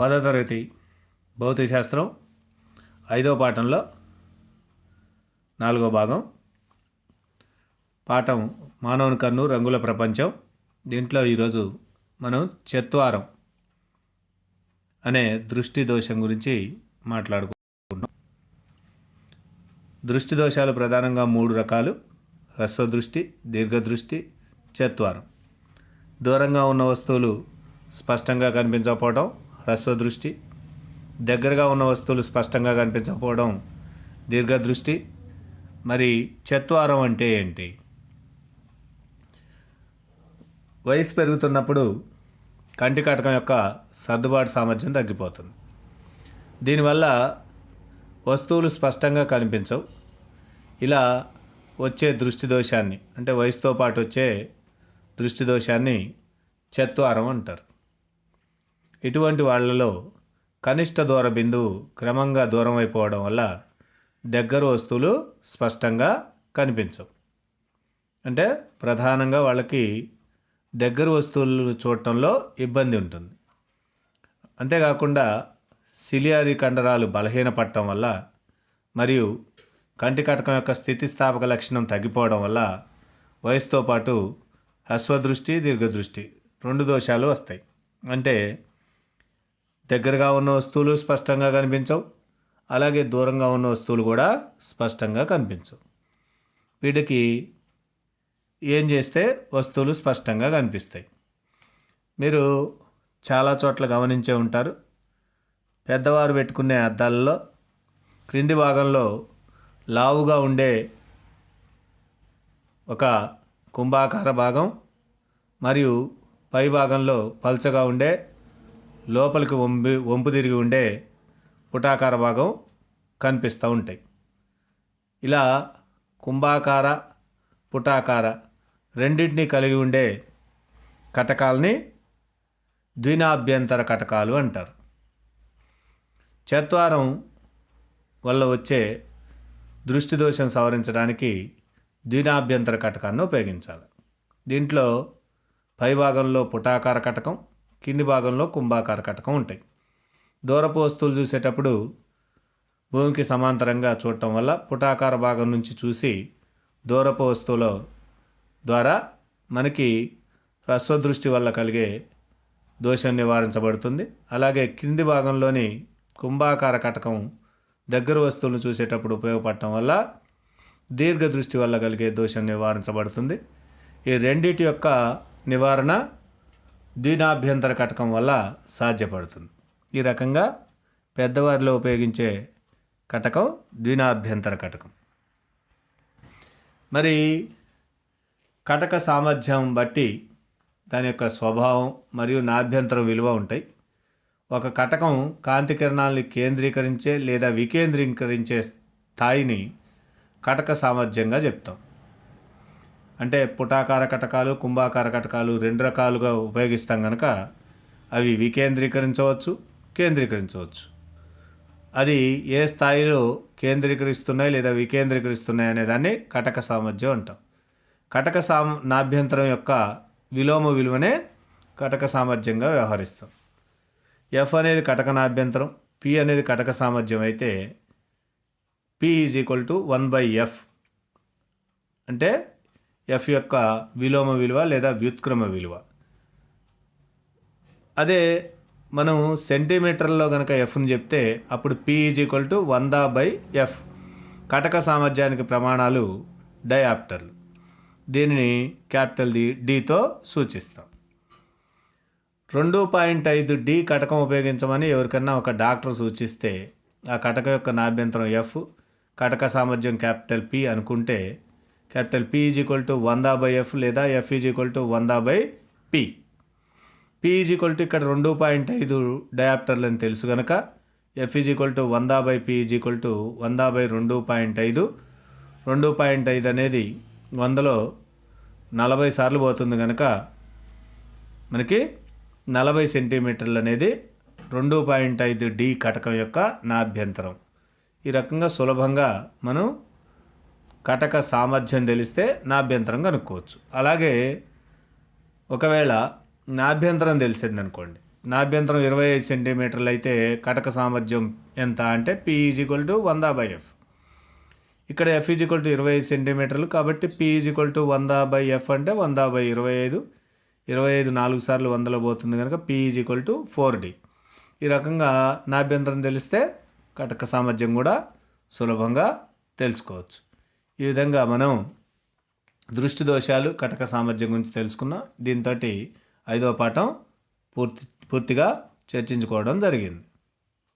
పదో తరగతి భౌతిక శాస్త్రం ఐదో పాఠంలో నాలుగో భాగం. పాఠం మానవుని కన్ను రంగుల ప్రపంచం. దీంట్లో ఈరోజు మనం చత్వారం అనే దృష్టి దోషం గురించి మాట్లాడుకుంటున్నాం. దృష్టి దోషాలు ప్రధానంగా మూడు రకాలు. హ్రస్వ దృష్టి దీర్ఘదృష్టి చత్వారం. దూరంగా ఉన్న వస్తువులు స్పష్టంగా కనిపించకపోవడం హ్రస్వదృష్టి దగ్గరగా ఉన్న వస్తువులు స్పష్టంగా కనిపించకపోవడం దీర్ఘదృష్టి మరి చత్వారం అంటే ఏంటి? వయసు పెరుగుతున్నప్పుడు కంటి కటకం యొక్క సర్దుబాటు సామర్థ్యం తగ్గిపోతుంది. దీనివల్ల వస్తువులు స్పష్టంగా కనిపించవు. ఇలా వచ్చే దృష్టి దోషాన్ని అంటే వయసుతో పాటు వచ్చే దృష్టి దోషాన్ని చత్వారం అంటారు. ఇటువంటి వాళ్ళలో కనిష్ట దూర బిందువు క్రమంగా దూరం అయిపోవడం వల్ల దగ్గర వస్తువులు స్పష్టంగా కనిపించవు. అంటే ప్రధానంగా వాళ్ళకి దగ్గర వస్తువులు చూడటంలో ఇబ్బంది ఉంటుంది. అంతేకాకుండా సిలియారి కండరాలు బలహీనపడటం వల్ల మరియు కంటి కటకం యొక్క స్థితిస్థాపక లక్షణం తగ్గిపోవడం వల్ల వయసుతో పాటు అశ్వదృష్టి దీర్ఘదృష్టి రెండు దోషాలు వస్తాయి. అంటే దగ్గరగా ఉన్న వస్తువులు స్పష్టంగా కనిపించవు. అలాగే దూరంగా ఉన్న వస్తువులు కూడా స్పష్టంగా కనిపించవు. వీటికి ఏం చేస్తే వస్తువులు స్పష్టంగా కనిపిస్తాయి? మీరు చాలా చోట్ల గమనించే ఉంటారు. పెద్దవారు పెట్టుకునే అద్దాలలో క్రింది భాగంలో లావుగా ఉండే ఒక కుంభాకార భాగం మరియు పై భాగంలో పల్చగా ఉండే లోపలికి వంపి వంపు తిరిగి ఉండే పుటాకార భాగం కనిపిస్తూ ఉంటాయి. ఇలా కుంభాకార పుటాకార రెండింటినీ కలిగి ఉండే కటకాలని ద్వినాభ్యంతర కటకాలు అంటారు. చత్వారం వల్ల వచ్చే దృష్టి దోషం సవరించడానికి ద్వినాభ్యంతర కటకాన్ని ఉపయోగించాలి. దీంట్లో పై భాగంలో పుటాకార కటకం కింది భాగంలో కుంభాకార కటకం ఉంటాయి. దూరపు వస్తువులు చూసేటప్పుడు భూమికి సమాంతరంగా చూడటం వల్ల పుటాకార భాగం నుంచి చూసి దూరపు వస్తువుల ద్వారా మనకి హ్రస్వదృష్టి వల్ల కలిగే దోషం నివారించబడుతుంది. అలాగే కింది భాగంలోని కుంభాకార కటకం దగ్గర వస్తువులను చూసేటప్పుడు ఉపయోగపడటం వల్ల దీర్ఘ దృష్టి వల్ల కలిగే దోషం నివారించబడుతుంది. ఈ రెండిటి యొక్క నివారణ ద్వినాభ్యంతర కటకం వల్ల సాధ్యపడుతుంది. ఈ రకంగా పెద్దవారిలో ఉపయోగించే కటకం ద్వినాభ్యంతర కటకం. మరి కటక సామర్థ్యం బట్టి దాని యొక్క స్వభావం మరియు నాభ్యంతరం విలువ ఉంటాయి. ఒక కటకం కాంతి కిరణాలని కేంద్రీకరించే లేదా వికేంద్రీకరించే స్థాయిని కటక సామర్థ్యంగా చెప్తాం. అంటే పుటాకార కటకాలు కుంభాకార కటకాలు రెండు రకాలుగా ఉపయోగిస్తాం కనుక అవి వికేంద్రీకరించవచ్చు కేంద్రీకరించవచ్చు. అది ఏ స్థాయిలో కేంద్రీకరిస్తున్నాయి లేదా వికేంద్రీకరిస్తున్నాయి అనే దాన్ని కటక సామర్థ్యం అంటాం. కటక సామ నాభ్యంతరం యొక్క విలోమ విలువనే కటక సామర్థ్యంగా వ్యవహరిస్తాం. ఎఫ్ అనేది కటక నాభ్యంతరం పి అనేది కటక సామర్థ్యం అయితే P is equal to one by F. అంటే ఎఫ్ యొక్క విలోమ విలువ లేదా వ్యుత్క్రమ విలువ. అదే మనం సెంటీమీటర్లో కనుక ఎఫ్ని చెప్తే అప్పుడు పి ఈజ్ ఈక్వల్ టు వంద బై ఎఫ్ కటక సామర్థ్యానికి ప్రమాణాలు డయాప్టర్లు. దీనిని క్యాపిటల్ డి డితో సూచిస్తాం. రెండు పాయింట్ ఐదు డి కటకం ఉపయోగించమని ఎవరికన్నా ఒక డాక్టర్ సూచిస్తే ఆ కటక యొక్క నాభ్యంతరం ఎఫ్ కటక సామర్థ్యం క్యాపిటల్ పి అనుకుంటే capital P is equal to వంద బై ఎఫ్ లేదా ఎఫ్ ఈజ్ ఈక్వల్ టు వంద by P P is equal to ఇక్కడ రెండు పాయింట్ ఐదు డయాప్టర్లు అని తెలుసు కనుక ఎఫ్ ఈజ్ ఈక్వల్ టు వంద by P is equal to వంద బై రెండు పాయింట్ ఐదు. రెండు పాయింట్ ఐదు అనేది వందలో నలభై సార్లు పోతుంది కనుక మనకి నలభై సెంటీమీటర్లు అనేది రెండు పాయింట్ ఐదు డి కటకం యొక్క నాభ్యంతరం ఈ రకంగా సులభంగా మనం కటక సామర్థ్యం తెలిస్తే నాభ్యంతరం కనుక్కోవచ్చు. అలాగే ఒకవేళ నాభ్యంతరం తెలిసింది అనుకోండి నాభ్యంతరం ఇరవై ఐదు సెంటీమీటర్లు అయితే కటక సామర్థ్యం ఎంత అంటే పి ఈక్వల్ టు వంద బై ఎఫ్ ఇక్కడ ఎఫ్ ఈజ్ ఈక్వల్ టు ఇరవై ఐదు సెంటీమీటర్లు కాబట్టి పి ఈక్వల్ టు వంద బై ఎఫ్ అంటే వంద బై ఇరవై ఐదు. ఇరవై ఐదు నాలుగు సార్లు వందలో పోతుంది కనుక P equal to four D ఈ రకంగా నాభ్యంతరం తెలిస్తే కటక సామర్థ్యం కూడా సులభంగా తెలుసుకోవచ్చు. ఈ విధంగా మనం దృష్టి దోషాలు కటక సామర్థ్యం గురించి తెలుసుకున్నాం. దీంతో ఐదవ పాఠం పూర్తి పూర్తిగా చర్చించుకోవడం జరిగింది.